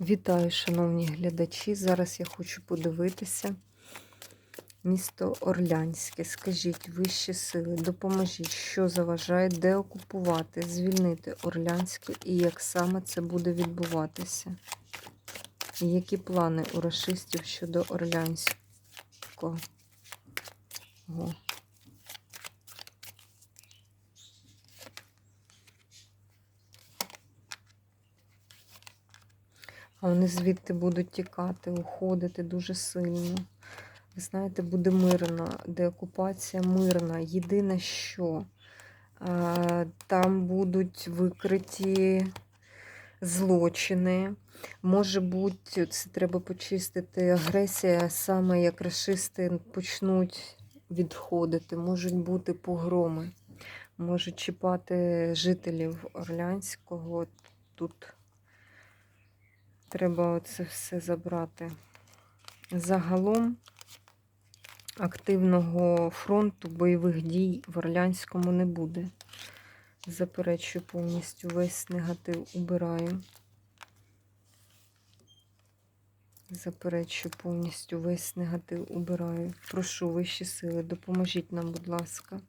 Вітаю, шановні глядачі. Зараз я хочу подивитися місто Орлянське. Скажіть, вищі сили, допоможіть, що заважає деокупувати, звільнити Орлянське і як саме це буде відбуватися? І які плани у рашистів щодо Орлянського? А вони звідти будуть тікати, уходити дуже сильно. Ви знаєте, буде мирна, деокупація мирна. Єдине, що там будуть викриті злочини. Може бути, це треба почистити агресія, саме як расисти почнуть відходити, можуть бути погроми, можуть чіпати жителів Орлянського тут. Треба це все забрати. Загалом активного фронту бойових дій в Орлянському не буде. Заперечую повністю весь негатив убираю. Заперечую повністю весь негатив убираю. Прошу вищі сили, допоможіть нам, будь ласка.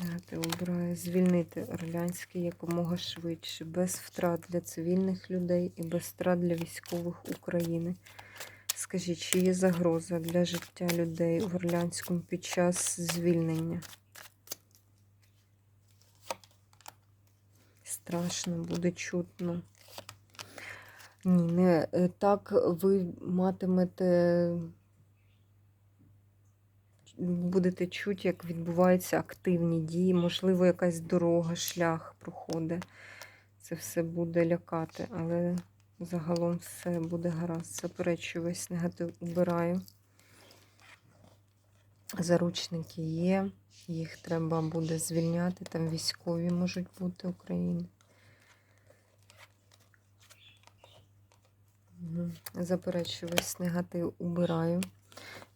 Негатив обираю звільнити Орлянське якомога швидше, без втрат для цивільних людей і без втрат для військових України. Скажіть, чи є загроза для життя людей в Орлянському під час звільнення? Страшно буде чутно. Ні, не е, так ви матимете будете чути, як відбуваються активні дії, можливо, якась дорога, шлях проходить. Це все буде лякати, але загалом все буде гаразд. Заперечую весь негатив убираю. Заручники є, їх треба буде звільняти, там військові можуть бути України. Заперечую весь негатив убираю.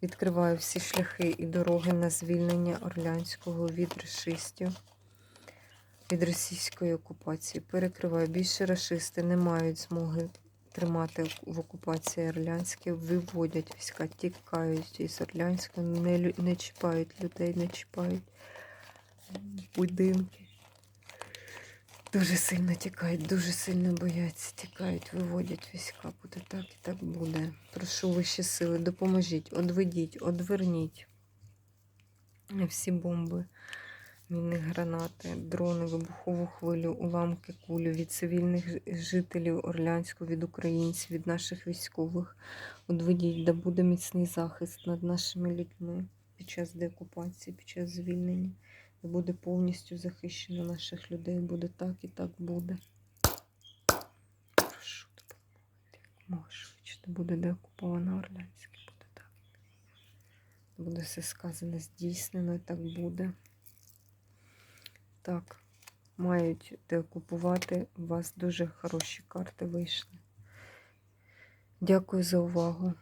Відкриваю всі шляхи і дороги на звільнення Орлянського від расистів, від російської окупації. Перекриваю. Більше расисти не мають змоги тримати в окупації Орлянське, виводять війська, тікають із Орлянського, не, не чіпають людей, не чіпають будинки. Дуже сильно тікають, дуже сильно бояться, тікають, виводять війська. Буде так і так буде. Прошу вищі сили, допоможіть, одведіть, одверніть всі бомби, міни гранати, дрони, вибухову хвилю, уламки кулю від цивільних жителів Орлянського, від українців, від наших військових. Одведіть, да буде міцний захист над нашими людьми під час деокупації, під час звільнення. І буде повністю захищено наших людей. Буде так і так буде. Прошу допомогти, швидше. Буде деокуповано Орлянське, буде так. Буде все сказане, здійснено, і так буде. Так, мають деокупувати. У вас дуже хороші карти вийшли. Дякую за увагу.